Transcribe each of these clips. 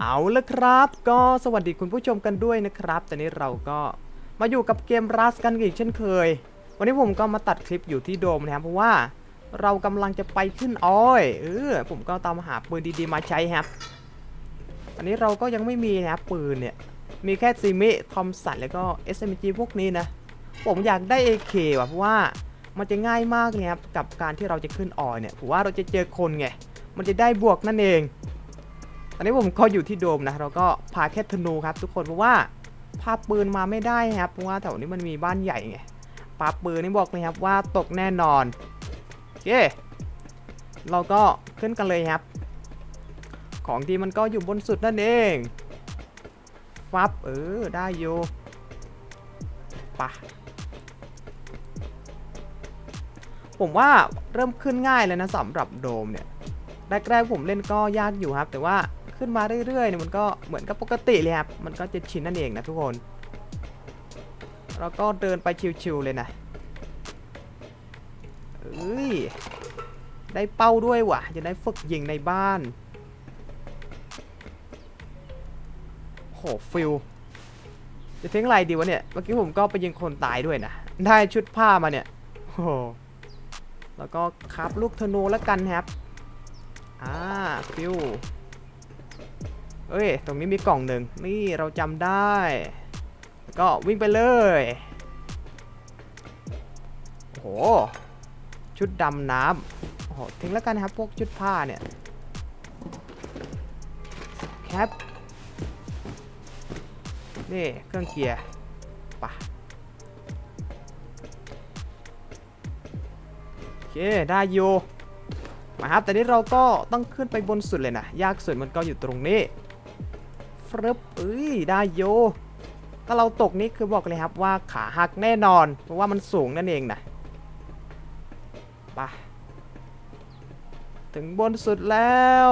เอาละครับ ก็สวัสดีคุณผู้ชมกันด้วยนะครับ ตอนนี้เราก็มาอยู่กับเกมรัสกันอีกเช่นเคย วันนี้ผมก็มาตัดคลิปอยู่ที่โดมนะครับเพราะว่าเรากำลังจะไปขึ้นอ้อยเออผมก็ตามหาปืนดีๆมาใช้ครับอันนี้เราก็ยังไม่มีนะครับปืนเนี่ยมีแค่ซีมิทอมสันแล้วก็ SMG พวกนี้นะ ผมอยากได้ AK ว่ะเพราะว่ามันจะง่ายมากเลยครับกับการที่เราจะขึ้นออยเนี่ยผมว่าเราจะเจอคนไงมันจะได้บวกนั่นเอง ตอนนี้ผมก็อยู่ที่โดมนะ เราก็พาแค่ธนูครับ ทุกคนเพราะว่าพาปืนมาไม่ได้ครับ เพราะว่าแถวนี้มันมีบ้านใหญ่ไงปาปืนนี่บอกเลยครับว่าตกแน่นอนโอเคเราก็ขึ้นกันเลยครับ ของดีมันก็อยู่บนสุดนั่นเองฟับเออได้อยู่ปะผมว่าเริ่มขึ้นง่ายเลยนะสำหรับโดมเนี่ยแรกๆผมเล่นก็ยากอยู่ครับ แต่ว่า ขึ้นมาเรื่อยๆเนี่ยมันก็เหมือนกับปกติเลยครับ มันก็จะชินนั่นเองนะทุกคนเราก็เดินไปชิวๆเลยนะเอ้ย ได้เป้าด้วยว่ะ จะได้ฝึกยิงในบ้านโหฟิลจะทิ้งอะไรดีวะเนี่ย เมื่อกี้ผมก็ไปยิงคนตายด้วยนะ ได้ชุดผ้ามาเนี่ยโอ้โหแล้วก็ครับลูกธนูแล้วกันครับ อ่าฟิว เอ้ย ตรงนี้มีกล่องหนึ่งนี่เราจำได้ ก็วิ่งไปเลยโอ้โห ชุดดำน้ำโอ้โหทิ้งแล้วกันนะครับพวกชุดผ้าเนี่ยแคปนี่เครื่องเกียร์ปะโอเค ได้อยู่มาครับแต่นี้เราก็ต้องขึ้นไปบนสุดเลยนะ ยากสุดมันก็อยู่ตรงนี้ ฟรึบเอ้ยได้โย ถ้าเราตกนี่คือบอกเลยครับว่าขาหักแน่นอน เพราะว่ามันสูงนั่นเองนะไปถึงบนสุดแล้ว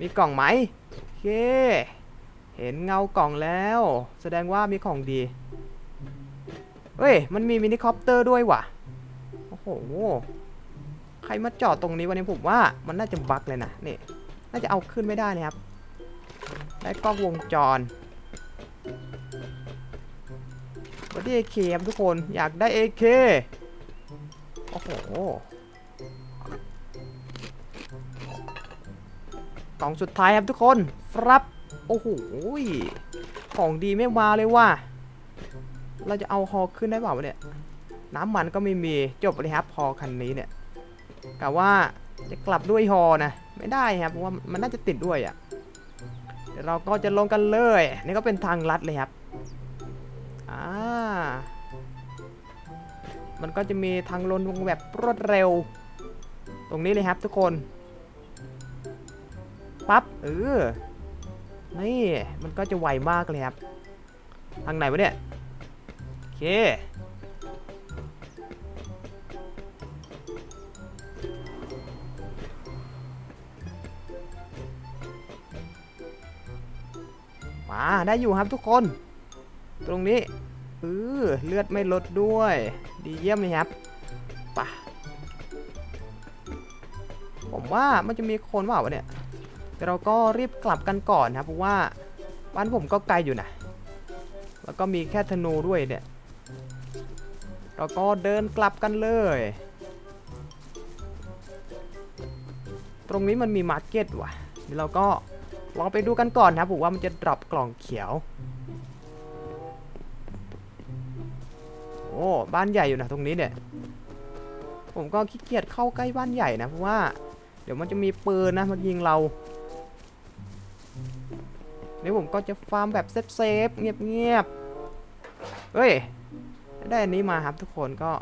มีกล่องไหมโอเค เห็นเงากล่องแล้ว แสดงว่ามีของดี เฮ้ย มันมีมินิคอปเตอร์ด้วยว่ะ โอ้โห ใครมาจอดตรงนี้วันนี้ผมว่ามันน่าจะบักเลยนะ นี่ น่าจะเอาขึ้นไม่ได้นะครับได้กล้องวงจรวัดดีเอเคครับทุกคนอยากได้เอเคโอ้โหกล่องสุดท้ายครับทุกคนครับ โอ้โห ของดีไม่มาเลยว่ะ เราจะเอาฮอขึ้นได้เปล่าเนี่ย น้ำมันก็ไม่มี จบเลยครับฮอคันนี้เนี่ยกะว่า จะกลับด้วยฮอนะไม่ได้ครับเพราะว่ามันน่าจะติดด้วยอะ่ะเดี๋ยวเราก็จะลงกันเลยนี่ก็เป็นทางลัดเลยครับอ่ามันก็จะมีทางลงแบบรวดเร็ว ตรงนี้เลยครับทุกคนปั๊บเออนี่มันก็จะไวมากเลยครับ ทางไหนวะเนี่ยโอเคาได้อยู่ครับทุกคน ตรงนี้เออเลือดไม่ลดด้วย ดีเยี่ยมเลยครับปะผมว่ามันจะมีคนเปล่าวะเนี่ยแต่เราก็รีบกลับกันก่อนครับเพราะว่าบ้านผมก็ไกลอยู่นะแล้วก็มีแค่ธนูด้วยเนี่ย เราก็เดินกลับกันเลย ตรงนี้มันมีมาร์เก็ตว่ะเดี๋ยวเราก็ ลองไปดูกันก่อนนะผมว่ามันจะดรอปกล่องเขียว โอ้บ้านใหญ่อยู่นะตรงนี้เนี่ย ผมก็ขี้เกียจเข้าใกล้บ้านใหญ่นะเพราะว่า เดี๋ยวมันจะมีปืนนะมายิงเราเดี๋ยวผมก็จะฟาร์มแบบเซฟๆเงียบๆเฮ้ยได้อันนี้มาครับทุกคนก็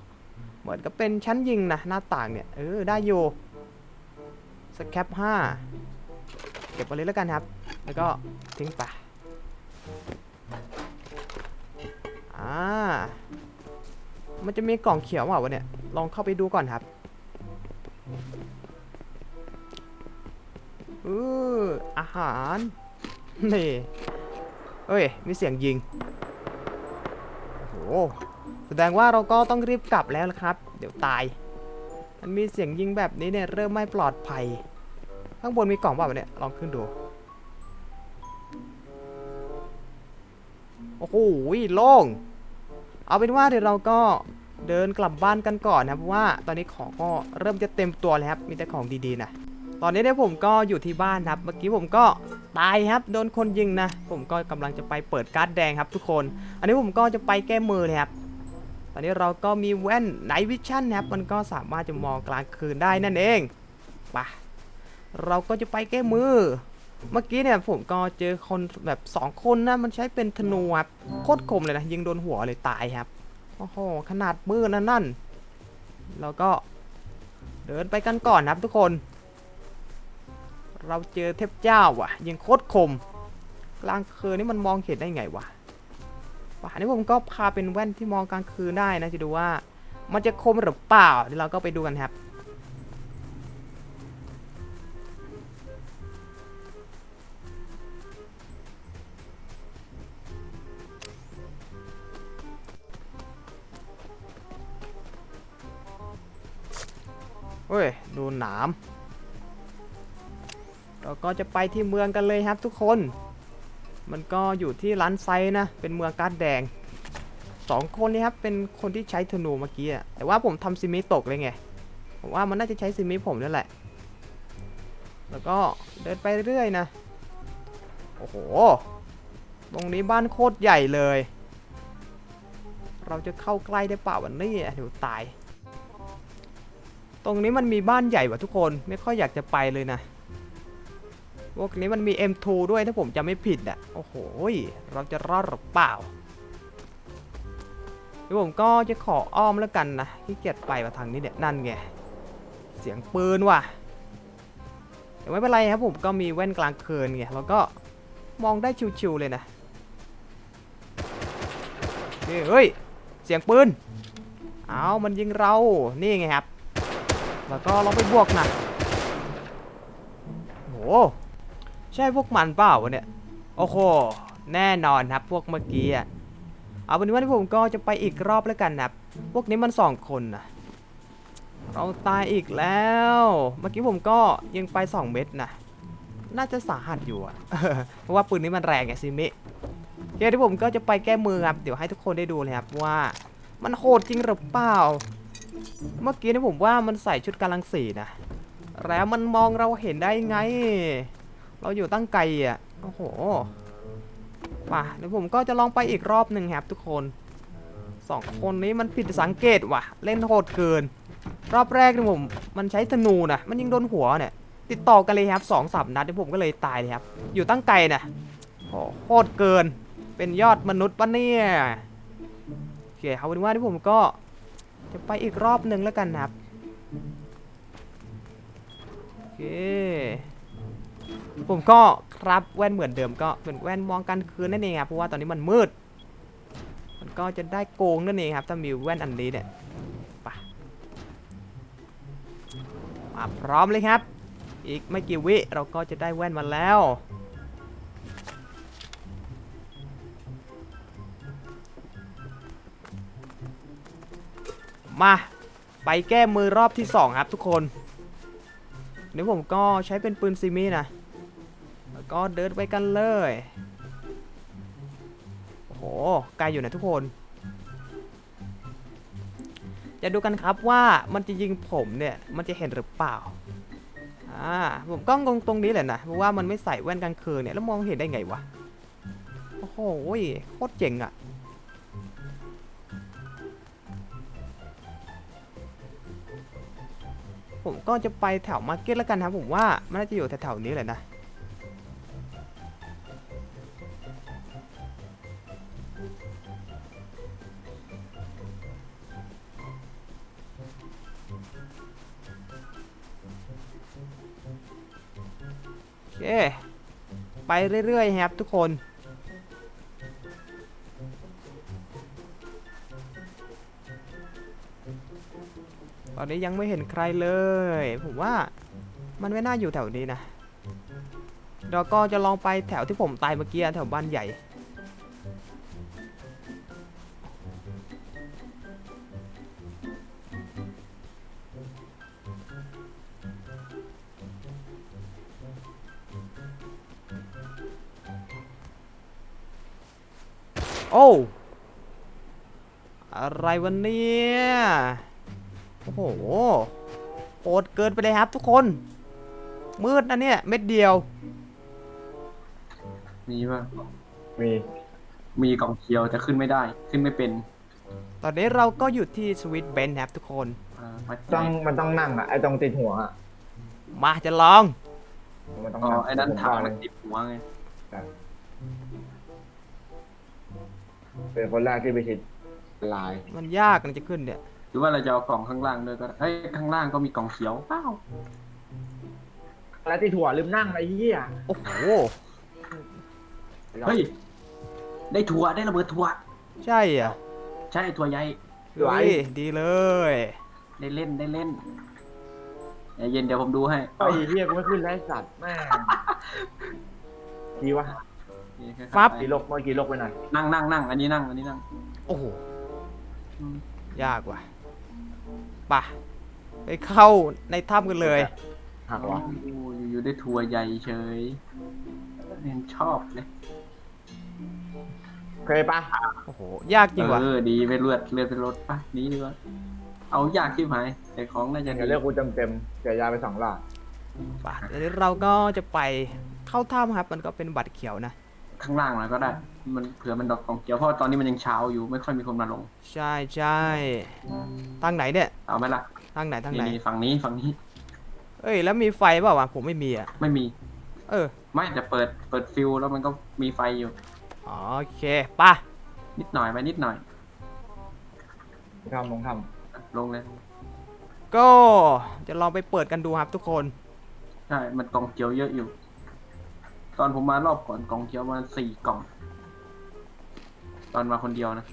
เหมือนกับเป็นชั้นยิงนะหน้าต่างเนี่ยเออได้อยู่สแคปห้า เก็บไปเลยแล้วกันครับ แล้วก็ทิ้งไปอ่ามันจะมีกล่องเขียวเปล่าวะเนี่ย ลองเข้าไปดูก่อนครับเอออาหาร นี่ เอ้ย มีเสียงยิง โอ้โหแสดงว่าเราก็ต้องรีบกลับแล้วละครับ เดี๋ยวตาย มันมีเสียงยิงแบบนี้เนี่ย เริ่มไม่ปลอดภัย ข้างบนมีกล่องเปล่าเนี่ย ลองขึ้นดู โอ้โหโล่ง เอาเป็นว่าเดี๋ยวเราก็เดินกลับบ้านกันก่อนนะเพราะว่าตอนนี้ของก็เริ่มจะเต็มตัวแล้วครับ มีแต่ของดีๆนะ ตอนนี้เนี่ยผมก็อยู่ที่บ้านครับ เมื่อกี้ผมก็ตายครับ โดนคนยิงนะ ผมก็กำลังจะไปเปิดการ์ดแดงครับทุกคน อันนี้ผมก็จะไปแก้มือเลยครับ ตอนนี้เราก็มีแว่นไนวิชั่นนะครับ มันก็สามารถจะมองกลางคืนได้นั่นเองไปะ เราก็จะไปแก้มือ เมื่อกี้เนี่ยผมก็เจอคนแบบสองคนนะมันใช้เป็นธนูครับโคตรคมเลยนะยิงโดนหัวเลยตายครับโอ้โหขนาดมือนั่นนั่นแล้วก็เดินไปกันก่อนนะครับทุกคน เราเจอเทพเจ้าว่ะ ยิงโคตรคม กลางคืนนี่มันมองเห็นได้ไงวะป่านนี้ผมก็พาเป็นแว่นที่มองกลางคืนได้นะจะดูว่า มันจะคมหรือเปล่าเดี๋ยวเราก็ไปดูกันครับ เฮ้ย ดูหนามเราก็จะไปที่เมืองกันเลยครับทุกคน มันก็อยู่ที่ร้านไซนะ เป็นเมืองการ์ดแดงสองคนนี้ครับเป็นคนที่ใช้ธนูเมื่อกี้อะแต่ว่าผมทำซิมิตกเลยไงผมว่ามันน่าจะใช้ซิมิผมนั่นแหละ แล้วก็เดินไปเรื่อยๆนะ โอ้โห ตรงนี้บ้านโคตรใหญ่เลย เราจะเข้าใกล้ได้เปล่าวันนี้เดี๋ยวตาย ตรงนี้มันมีบ้านใหญ่ว่ะทุกคนไม่ค่อยอยากจะไปเลยนะพวกนี้มันมี M2 ด้วยถ้าผมจำไม่ผิดอะโอ้โหเราจะรอดหรือเปล่าเดี๋ยวผมก็จะขออ้อมแล้วกันนะขี้เกียจไปมาทางนี้เนี่ยนั่นไงเสียงปืนว่ะแต่ไม่เป็นไรครับผมก็มีแว่นกลางคืนไงแล้วก็มองได้ชิวๆเลยนะเฮ้ยเสียงปืนเอามันยิงเรานี่ไงครับ แล้วก็ลองไปบวกนะโห ใช่พวกมันเปล่าวะเนี่ย โอ้โห แน่นอนครับพวกเมื่อกี้อะ เอาเป็นว่าที่ผมก็จะไปอีกรอบแล้วกันนะพวกนี้มันสองคนนะเราตายอีกแล้ว เมื่อกี้ผมก็ยิงไป 2 เม็ดนะ น่าจะสาหัสอยู่อะเพราะว่าปืนนี้มันแรงไงซิมิโอเคที่ผมก็จะไปแก้มือครับ เดี๋ยวให้ทุกคนได้ดูเลยครับว่ามันโหดจริงหรือเปล่า เมื่อกี้นี่ผมว่ามันใส่ชุดกำลังสีนะ แล้วมันมองเราเห็นได้ไง เราอยู่ตั้งไกลอะ โอ้โหป่ะเดี๋ยวผมก็จะลองไปอีกรอบหนึ่งครับทุกคนสองคนนี้มันผิดสังเกตว่ะ เล่นโหดเกิน รอบแรกนี่ผม มันใช้ธนูนะมันยิงโดนหัวเนี่ย ติดต่อกันเลยครับสองสามนัดที่ผมก็เลยตายเลยครับ อยู่ตั้งไกลนะโหดเกิน เป็นยอดมนุษย์ปะเนี่ยโอเคเอาเป็นว่าที่ผมก็ จะไปอีกรอบหนึ่งแล้วกันนะครับโอเคผมก็ครับแว่นเหมือนเดิมก็เป็นแว่นมองกันคืนนั่นเองครับเพราะว่าตอนนี้มันมืด มันก็จะได้โกงนั่นเองครับ ถ้ามีแว่นอันนี้เนี่ยปมาพร้อมเลยครับ อีกไม่กี่วิเราก็จะได้แว่นมาแล้ว มา ไปแก้มือรอบที่ 2 ครับทุกคนเดี๋ยวผมก็ใช้เป็นปืนซิมินะ แล้วก็เดินไปกันเลย โอ้โหไกลอยู่นะทุกคน จะดูกันครับว่ามันจะยิงผมเนี่ย มันจะเห็นหรือเปล่า อ่า ผมก็งตรงตรงนี้แหละนะ เพราะว่ามันไม่ใส่แว่นกลางคืนเนี่ย แล้วมองเห็นได้ไงวะ โอ้โหโคตรเจ๋งอะ ผมก็จะไปแถวมาร์เก็ตแล้วกันครับผมว่ามันน่าจะอยู่แถวๆนี้แหละนะโอเคไปเรื่อยๆครับทุกคน ตอนนี้ยังไม่เห็นใครเลย ผมว่ามันไม่น่าอยู่แถวนี้นะเราก็จะลองไปแถวที่ผมตายเมื่อกี้แถวบ้านใหญ่ โอ้ อะไรวันนี้ โอ้โหโหดเกินไปเลยครับทุกคน มืดนะเนี่ย เม็ดเดียว มีป่ะ มี มีกล่องเขียวแต่ขึ้นไม่ได้ ขึ้นไม่เป็น ตอนนี้เราก็อยู่ที่สวิตเบนครับทุกคน อ่ามาต้องมันต้องนั่งอะไอ้ตรงติดหัวอะมาจะลอง มันต้องอ๋อนั่งไอ้นั่นผมถังว่ามันติดหัวไง เป็นคนแรกที่ไปชิดลายมันยากนะจะขึ้นเนี่ยห รือว่าเราจะเอากล่องข้างล่างด้วยก็ได้เอ้ยข้างล่างก็มีกล่องเขียวเปล่าแล้วติดหัวลืมนั่งไอ้เหี้ยโอ้โห เฮ้ยได้ถั่วได้ระเบิดถั่วใช่อะใช่ถั่วใหญ่เฮ้ยดีเลย ได้เล่นได้เล่นใจเย็นเดี๋ยวผมดูให้ไอ้เหี้ยกูไม่ขึ้นแล้วไอ้สัตว์แม่งดีวะนี่ค่อยๆฟับไปกี่ลกเมื่อกี้ลกไปหน่อยนั่งนั่งนั่งอันนี้นั่งอันนี้นั่งโอ้โหอืมยากว่ะไปะไปเข้าในถ้ำกันเลย หักวะโอ้ยอยู่ๆได้ถั่วใหญ่เฉยเห็นชอบเลยเคยปะโอ้โห ยากจริงว่ะ เออ ดีไปเลือดเลือดไปรถปะหนี้ดีกว่าเอายากที่ไหนแต่ของน่าจะอย่าเรียกกูเต็มเต็มๆเสียยาไปสองหลอดป่ะเดี๋ยวเราก็จะไปเข้าถ้ำครับ มันก็เป็นบัตรเขียวนะ ข้างล่างหน่อยก็ได้ มันเผื่อมันดอกกองเขียวเพราะว่าตอนนี้มันยังเช้าอยู่ไม่ค่อยมีคนมาลงใช่ใช่ทางไหนเนี่ยเอาไหมล่ะทางไหนทางไหนนี่ๆฝั่งนี้ฝั่งนี้เอ้ยแล้วมีไฟเปล่าวะผมไม่มีอะไม่มีเออไม่แต่เปิดเปิดฟิลแล้วมันก็มีไฟอยู่ อ๋อโอเคป่ะนิดหน่อยไปนิดหน่อยทำลงทลงเลยก็จะลองไปเปิดกันดูครับทุกคน ใช่มันกล่องเขียวเยอะอยู่ ตอนผมมารอบก่อนกล่องเขียวมาสี่กล่อง ตอนมาคนเดียวนะ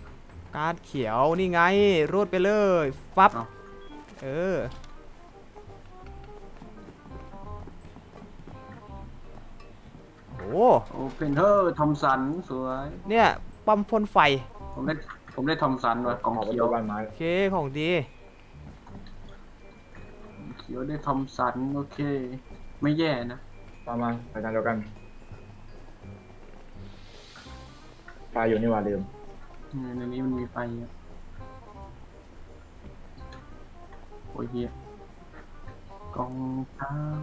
การ์ดเขียวนี่ไงรูดไปเลยฟับ เอา เออ โอ้ โอเพนเทอร์ทอมสันสวย เนี่ยปั๊มพ่นไฟ ผมได้ผมได้ทอมสันว่ะกล่องำออกไปเขียตัววบ้านไม้โอเคของดี เขียวได้ทอมสันโอเค ไม่แย่นะ ประมาณไปทางเดียวกัน ตายอยู่นี่หว่าลืมในนี้มันมีไฟอะโอ้ยเฮียกล่องทาง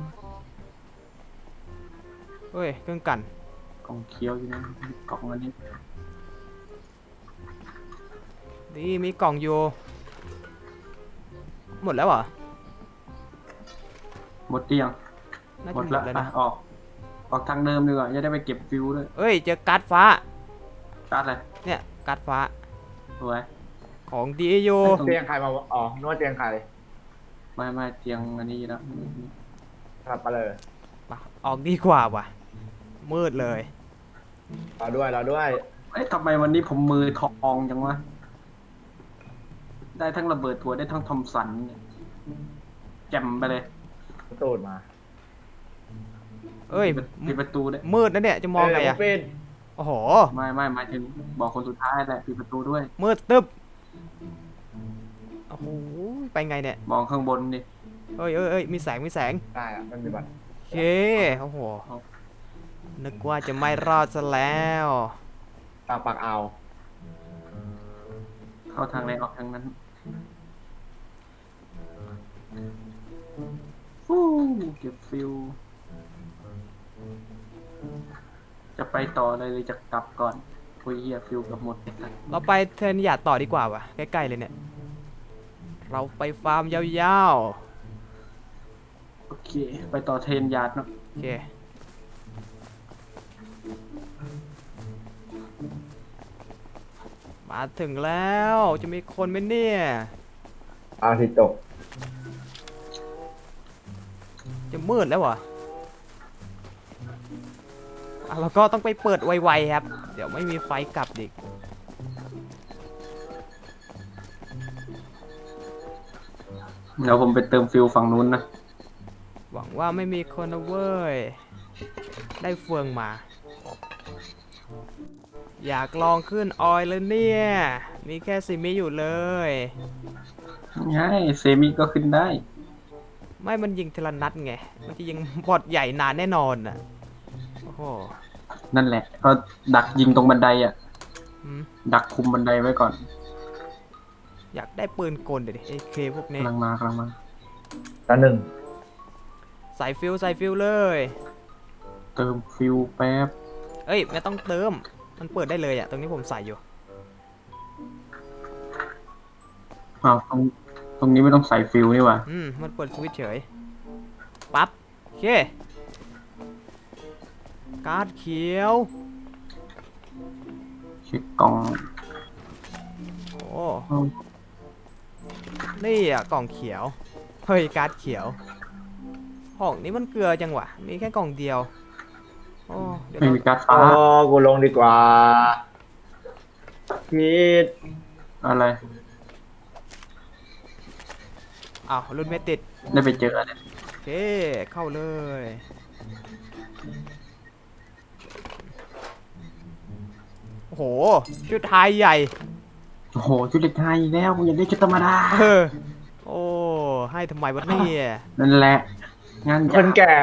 เฮ้ยเครื่องกันกล่องเขียวอยู่นะกล่องอันนี้ดีมีกล่องอยู่ หมดแล้วเหรอ หมดเตียงน่าหมจะดหมละดแล้วอะนะออก ออกทางเดิมดีกว่าจะได้ไปเก็บฟิวด้วย เอ้ย เจอการ์ดฟ้า การ์ดอะไรเนี่ยการ์ดฟ้าสวย ของดีอยู่ตรงเตียงใครมาอ๋อนวดเตียงใครไม่ไม่เตียงอันนี้แล้วกลับไปเลยมาออกดีกว่าว่ะ มืดเลยเราด้วยเราด้วยเอ๊ะทำไมวันนี้ผมมือทองจังวะ ได้ทั้งระเบิดถั่วได้ทั้งทอมสันเนี่ยแจ่มไปเลยตูดมา เอ้ยปิดปิดประตูด้วยมืดนะเนี่ยจะมองไงเยอะปิด โอ้โห ไม่ไม่หมายถึงบอกคนสุดท้ายแหละปิดประตูด้วย มืดตึ๊บโอ้โหไปไงเนี่ยมองข้างบนดิเอ้ยเอ้ยเอ้ยมีแสงมีแสงได้อะมันมีบัตรโอเคโอ้โหนึกว่าจะไม่รอดซะแล้วปากปากเอาวเข้าทางไหนออกทางนั้นฟู้เก็บฟิว จะไปต่อเลยหรือจะกลับก่อนคุยเฮียฟิวเกับหมดไอ้สัสเราไปเทรนหยาดต่อดีกว่าว่ะใกล้ๆเลยเนี่ย เราไปฟาร์มยาวโอเค ไปต่อเทรนยาร์ดเนาะๆ โอเค มาถึงแล้วจะมีคนไหมเนี่ย อาทิตย์ตกจะมืดแล้วเหรอ อะเราก็ต้องไปเปิดไวๆครับ เดี๋ยวไม่มีไฟกลับดิกเดี๋ยวผมไปเติมฟิวฝั่งนู้นนะ หวังว่าไม่มีคนนะเว้ย ได้เฟืองมา อยากลองขึ้นออยแล้วเนี่ย มีแค่ซิมิอยู่เลยใช่เซมิก็ขึ้นได้ ไม่มันยิงทีละนัดไง มันจะยิงบอดใหญ่นานแน่นอนอะ โอ้โหนั่นแหละ ก็ดักยิงตรงบันไดอะ อืมดักคุมบันไดไว้ก่อนอยากได้ปืนกลเดี๋ยวดิไอ้เคพวกนี้กำลังมากำลังมาตอนหนึ่งใส่ฟิวใส่ฟิวเลย เติมฟิวแป๊บ เอ้ยไม่ต้องเติม มันเปิดได้เลยอะตรงนี้ผมใส่อยู่ อ้าวตรงตรงนี้ไม่ต้องใส่ฟิวนี่หว่าอืม มันเปิดสวิตช์เฉย ปั๊บ โอเค การ์ดเขียวเช็คกล่องโอ้อ้าวนี่อะกล่องเขียวเฮ้ยการ์ดเขียวห้องนี้มันเกลือจังวะมีแค่กล่องเดียวโอ้เดี๋ยวไม่เรามีการ์ดอ๋ฟ้าอกูลงดีกว่าพีดอะไร อ้าวรุ่นไม่ติดได้ไปเจออะไรโอเคเข้าเลย โอ้โห ชุดไทยใหญ่ โอ้โหชุดเล็กไทยอีกแล้วกูอยากได้ชุดธรรมดาเออ โอ้ ให้ทำไมวะเนี่ยนั่นแหละงานคนแก่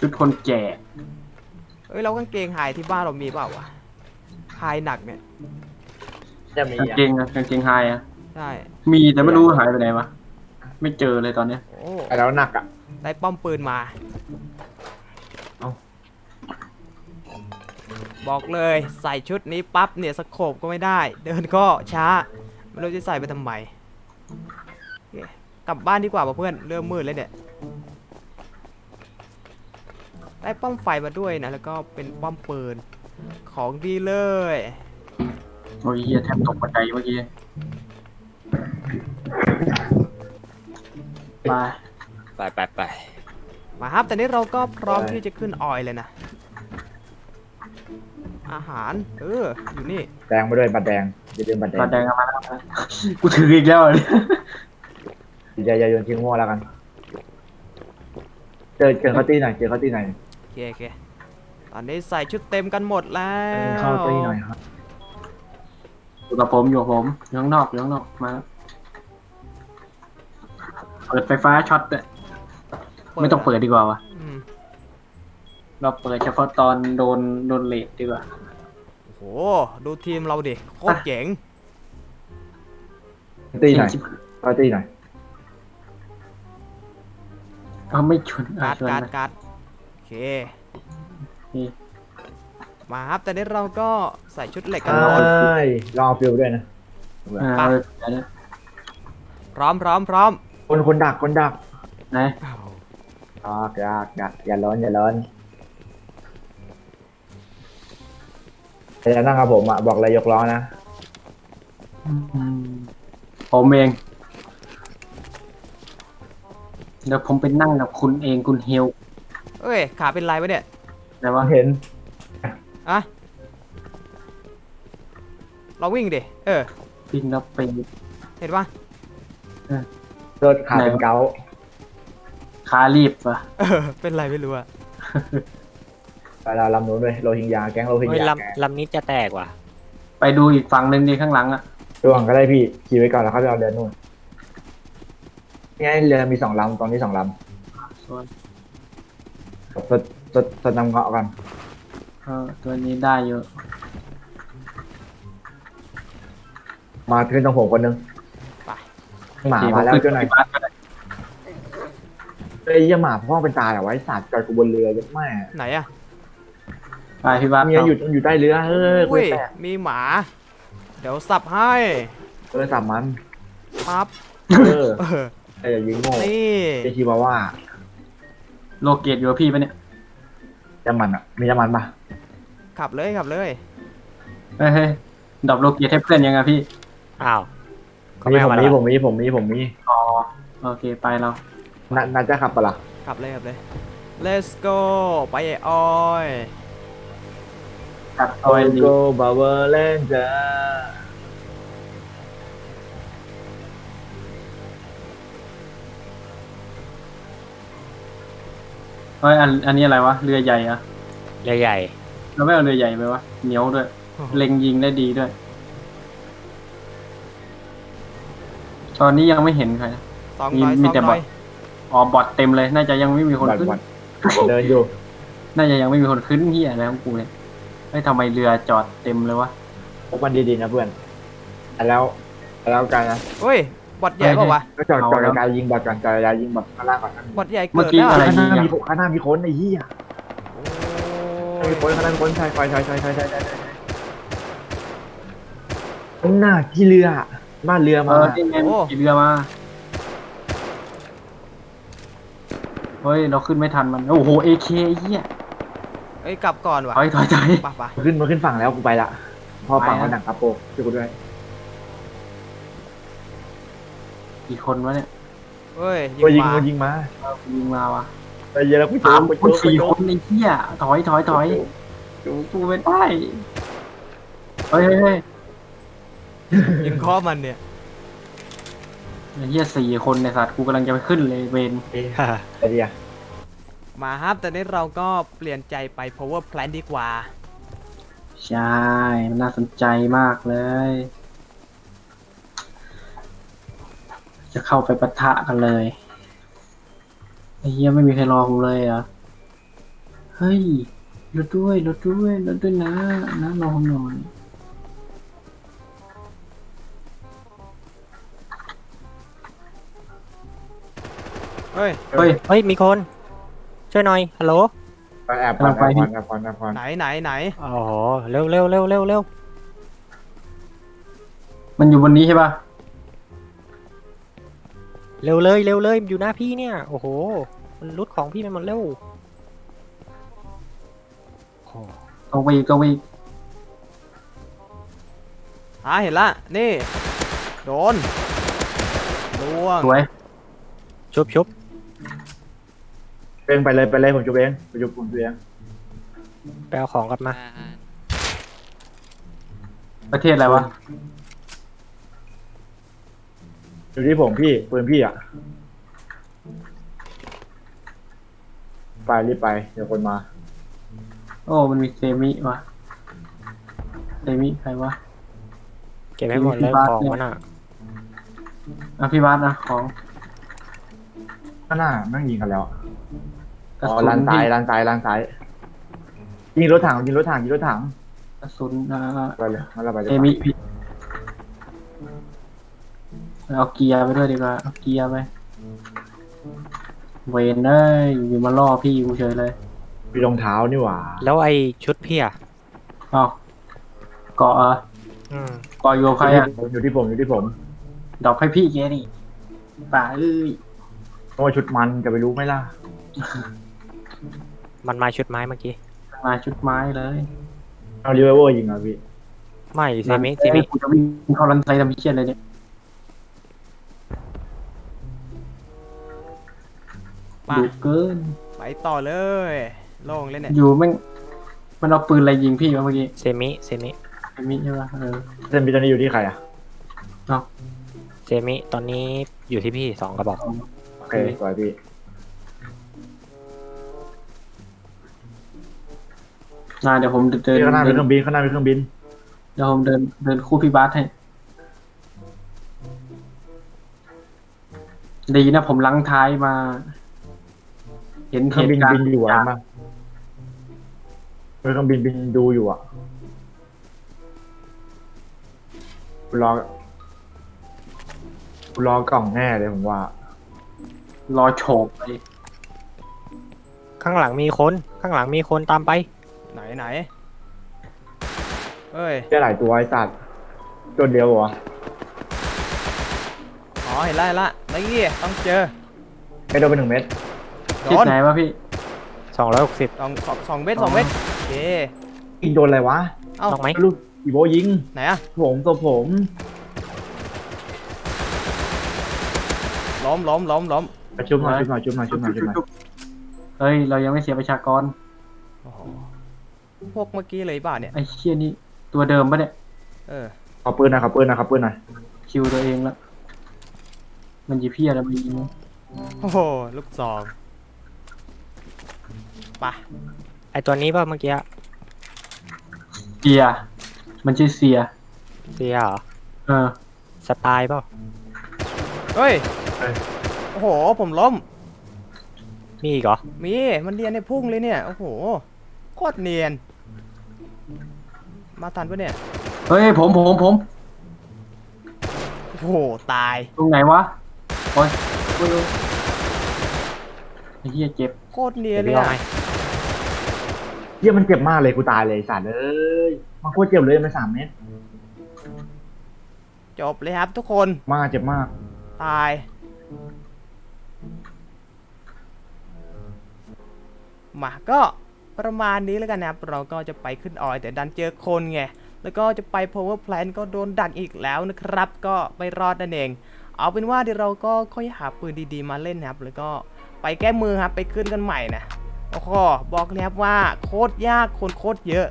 ชุดคนแก่เอ้ยเรากางเกงหายที่บ้านเรามีเปล่าวะหายหนักเนี่ย จะมีกางอะเกงอะกางเกงไฮอะใช่ มีแต่ไม่รู้หายไปไหนวะไม่เจอเลยตอนเนี้ย โอ้แต่แล้วหนักอะ ได้ป้อมปืนมาเอ้า บอกเลยใส่ชุดนี้ปั๊บเนี่ยสโคบก็ไม่ได้ เดินก็ช้า ไม่รู้จะใส่ไปทำไมโอเคกลับบ้านดีกว่าป่ะเพื่อนเริ่มมืดแล้วเนี่ยได้ป้อมไฟมาด้วยนะ แล้วก็เป็นป้อมปืนของดีเลยโอ้ยเฮียแทบตกบันไดเมื่อกี้ไปไปไปไปมาครับแต่นี้เราก็พร้อมที่จะขึ้นออยเลยนะ อาหาร เออ อยู่นี่ แดงมาด้วยบัตรแดงอย่าลืมบัตรแดตองนแดงเอามาแล้วกูถืออีกแล้วเนี่ยอย่าอย่าโยนทิ้งมั่วแล้วกัน เจอเจอเขาตีหน่อยเจอเขาตีหน่อยโอเคโอเคตอนนี้ใส่ชุดเต็มกันหมดแล้เออวเข้าตีหน่อยครับอยู่กับผมอยู่กับผมอยู่ข้างนอกอยู่ข้างนอกมาแล้วเปิดไฟฟ้าช็อตเลยไม่ต้องเปิดดีกว่าวะอืม เราเปิดเฉพาะตอนโดนโดนเลทดีกว่า โอ้โห ดูทีมเราดิโคตรเจ๋ง ตีหน่อยเข้าตีหน่อยเอาไม่ชนอะการ์ดชนการ์ดนะการ์ดโอเค นี่ มาครับแต่นี้เราก็ใส่ชุดเหล็กใชกันหมด่รอฟิลด้วยนะ อ่าไปเดี๋ยวนะพร้อมพร้อมพร้อมคนคนดักคนดักไหนยากยากยากอย่าร้อนอย่าร้อน จะนั่งกับผมอะบอกเลยยกล้อนะผมเอง เดี๋ยวผมไปนั่งกับคุณเองคุณเฮลเอ้ย ขาเป็นไรวะเนี่ยนะวะเห็นอะเราวิ่งดิ เออพิงแล้วไป เห็นปะรถขาเป็นเกาต์ขารีบวะเออ เป็นไรไม่รู้อะ ไปเราลำนู้นด้วยโรฮิงญาแก๊งโรฮิงเฮ้ยญาลำลำนี้จะแตกว่ะไปดูอีกฝั่งหนึ่งดีข้างหลังอะระหว่างก็ได้พี่ขี่ไว้ก่อนแล้วค่อยไปเอาเรือนู่นนี่ไงเรือมีสองลำตอนนี้สองลส่วนำสดสดสดนำเงาะกันเออตัวนี้ได้เยอะมาขึ้นตรงผมคนนึงไปหมาโอเคมาแล้วผขึ้เจ้าหน่อยที่บ้านก็ได้เอ้ยยี่หมาพ่อเป็นตายเหรอไว้สัตว์จอดกูบนเรือยัดแม่ไหนอะ ไปพี่บ้านเมียอยู่อยู่ใต้เรือเฮ้ยคุอุ้ยยแตกมีหมา เดี๋ยวสับให้เออสับมันปั๊บเออเออไอ้อย่ายิงโง่นี่เจชีบอกว่าโลเกตอยู่กับพี่ปะเนี่ยจะมันอะมีจะมันปะขับเลยขับเลย เฮ้ยเฮ้ยดรอปโลเกตให้เพื่อนยังไงพี่อ้าวเขามีไม่ผเอามมามีแล้วผมมีผมมีผมมีอ๋อโอเคไปเราน่าน่าจะขับปะล่ะขับเลยขับเลย let's go ไปไอ้ออย ตัดโอ้ตัวยดีโกบาวเวอร์เลนจ้าเฮ้ยอันอันนี้อะไรวะ เรือใหญ่อะเรือใหญ่เราไม่เอาเรือใหญ่ไปวะ เหนียวด้วย เล็งยิงได้ดีด้วย ตอนนี้ยังไม่เห็นใคร สองมีร้อยมีสองแต่บร้ออทยอ๋อบอทเต็มเลย น่าจะยังไม่มีคนบัดขึ้น บัดเดินอยู่ น่าจะยังไม่มีคนขึ้นเฮียอะไรของกูเนี่ย เฮ้ยทำไมเรือจอดเต็มเลยวะพบมันดีๆนะเพื่อนแต่แล้วแต่แล้วกันนะเฮ้ยบอดใหญ่เปล่าวะก็จอดเอาจอดแล้ว การยิงบอลก่อนจอดการยิงบอลข้างล่างก่อนบอดใหญ่เมื่เกิอดกี้แล้วอะไรข้างหยิงน้าอะมีคนข้างหน้ามีคนไอ้เหี้ยโอ้มีคนข้างหน้ามีคนใช่ไฟใช่ใช่ใช่ใช่ใช่ใช่ข้างหน้าที่เรือบ้านเรือเอมาอนี่ไงมันขี่เรือมา เฮ้ย เราขึ้นไม่ทันมัน โอ้โหเอเคเหี้ย เอ้ยกลับก่อนวะถอยถอยถอยป่ะป่ะขึ้นมาขึ้นฝั่งแล้วกูไปละพ่อฝั่งไปมานะหนังกระโปรงช่วยกูด้วยกี่คนวะเนี่ยเฮ้ยก็ยิยิงงมามายิงมาเออยิงมาวะไปเยอะแล้วกูโจสามกูคนโจสี่กูคนไอ้เหี้ยถอยถอยถอยดูกูไม่ได้เฮ้ยเฮ้ยเฮ้ยยิงข้อมันเนี่ยไอ้เหี้ยสี่คนในสัตว์กูกำลังจะไปขึ้นเลยเวนเอ๊ะไอ้เดีย มาครับแต่นี้เราก็เปลี่ยนใจไป power plant ดีกว่า ใช่ มันน่าสนใจมากเลย จะเข้าไปปะทะกันเลยไอ้เหี้ยไม่มีใครรอกูเลยเหรอะ เฮ้ยรถด้วยรถด้วยรถด้วยนะนะรอผมหน่อยเฮ้ย เฮ้ย เฮ้ย มีคน ช่วยหน่อยฮัลโหลไปแอบก่อนแอบก่อนแอบก่อนแอบก่อนไหนไหนไหนโอ้โหเร็วเร็วเร็วเร็วเร็วมันอยู่บนนี้ใช่ป่ะเร็วเลยเร็วเลยอยู่หน้าพี่เนี่ยโอ้โห มันรุดของพี่มันหมดเร็วโอ้โหตรงไปอีกตรงไปอีกอ่าเห็นละนี่ โดนล่วงสวยชุบชุบเองไปเลยไปเลยผมจุบเองผมจุบผมจุบเองไปเอาของกลับมา ประเทศอะไรวะ อยู่ที่ผมพี่ปืนพี่อะไปรีบไปเดี๋ยวคนมา โอ้มันมีเซมิวะเซมิใครวะ เก็บให้หมดเลยที่บ้านของเนี่ยมันอะอะพี่บาสนะของ ข้างหน้าแม่งยิงกันแล้วกระ อ๋อสุนลานซ้ายพี่ลานซ้ายลานซ้ายยิงรถถังยิงรถถังยิงรถถังกระสุนอ่าไปเลยงั้นเราไปเลยเซมิพี่เอาเกียร์ไปด้วยดีกว่าเอาเกียร์ไป เวนเอ้ยอยู่มาล่อพี่กูเฉยเลยมีรองเท้านี่หว่าแล้วไอ้ชุดพี่อะอ้าวเกาะอะอืมเกาะอยู่กับใครอะอยู่ที่ผมอยู่ที่ผมดอกให้พี่แกนี่ป่าเอ้ยเพราะว่าชุดมันจะไปรู้ไหมล่ะ มันมาชุดไม้เมื่อกี้ มาชุดไม้เลยเอาเรียเวอร์ยิงอะพี่ไม่เซมิเซมิอ้ยกูจะวิ่งเข้ารันไซทำเชี่ยเลยเนี่ยป่ะดุเกิน ไปต่อเลย โล่งเลยเนี่ยอยู่แม่งมันเอาปืนอะไรยิงพี่วะเมื่อกี้เซมิเซมิไอ้มิใช่ปะเออ เซนบีตอนนี้อยู่ที่ใครอะเซมิตอนนี้อยู่ที่พี่สองกระบอกโอเคสวยพี่ นาเดี๋ยวผมเดินพี่ข้างหน้าเดิเป็นนเครื่องบินข้างหน้าเป็นเครื่องบิน เดี๋ยวผมเดินเดินคู่พี่บาสให้ดีนะผมลังท้ายมา เห็นเคเหรื่องบินตุการบินณ์อยู่อะมั้งเครื่องบินบินดูอยู่อะกูรอกูรอกล่องแน่เลยผมว่า รอโฉบไปข้างหลังมีคน ข้างหลังมีคนตามไป ไหนไหนเอ้ยแค่หลายตัวไอ้สัตว์ตัวเดียวเหรออ๋อเห็นละเห็นละนี่ต้องเจอไม่โดนไปหนึ่งเม็ดโดทิศนไหนวะพี่ สองร้อยหกสิบ สองสองสองเม็ดสองเม็ดโอเคยิงโดนอะไรวะเอ้าต้องไหม ลูกอีโบยิงไหนอะผมตัวผมล้มล้มล้มล้มมาชุบหน่อยชุบหน่อยชุบหน่อยชุบหน่อยชุบหน่อยเฮ้ย เรายังไม่เสียประชากรโอ้โห พวกเมื่อกี้เลยป่ะเนี่ย ไอ้เชี่ยนี่ตัวเดิมปะเนี่ยเออ ขอปืนหน่อยขอปืนหน่อยขอปืนหน่อยคิวตัวเองละมันยีพี่อะไรมายิงโอ้โห ลูกซองไปะไอตัวนี้ป่ะเมื่อกี้เสีย มันชื่อเสียเซียเหรอเออ สไตล์เปล่าเฮ้ย โอ้โห ผมล้ม มีอีกเหรอมี มันเรียนในพุ่งเลยเนี่ย โอ้โห โคตรเนียน มาทันปะเนี่ยเฮ้ยผมผมผมโอ้โหตายตรงไหนวะโอ้ยโอ้ยโอ้ยไอ้เหี้ยเจ็บโคตรเนียนเดี๋ยวเลพี่ยเอาอะให้เยี่ยมันเจ็บมากเลยกูตายเลยไอ้สัตว์เอ้ยมันโคตรเจ็บเลยมันสามเมตรจบเลยครับทุกคนมากเจ็บมากตาย มาก็ ประมาณนี้แล้วกันนะครับ เราก็จะไปขึ้นออยแต่ดันเจอคนไง แล้วก็จะไป power plant ก็โดนดักอีกแล้วนะครับ ก็ไม่รอดนั่นเอง เอาเป็นว่าเดี๋ยวเราก็ค่อยหาปืนดีๆมาเล่นนะครับ แล้วก็ไปแก้มือครับไปขึ้นกันใหม่นะโอ้โหบอกเลยครับว่าโคตรยากคนโคตรเยอะ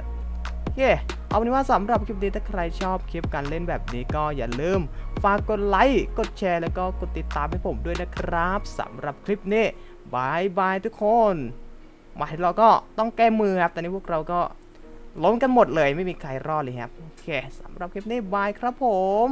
โอเคเอาเป็นว่าสำหรับคลิปนี้ถ้าใครชอบคลิปการเล่นแบบนี้ก็อย่าลืมฝากกดไลค์ กดแชร์แล้วก็กดติดตามให้ผมด้วยนะครับสำหรับคลิปนี้บายบายทุกคน มาเราก็ต้องแก้มือครับตอนนี้พวกเราก็ล้มกันหมดเลยไม่มีใครรอดเลยครับ โอเคสำหรับคลิปนี้บายครับผม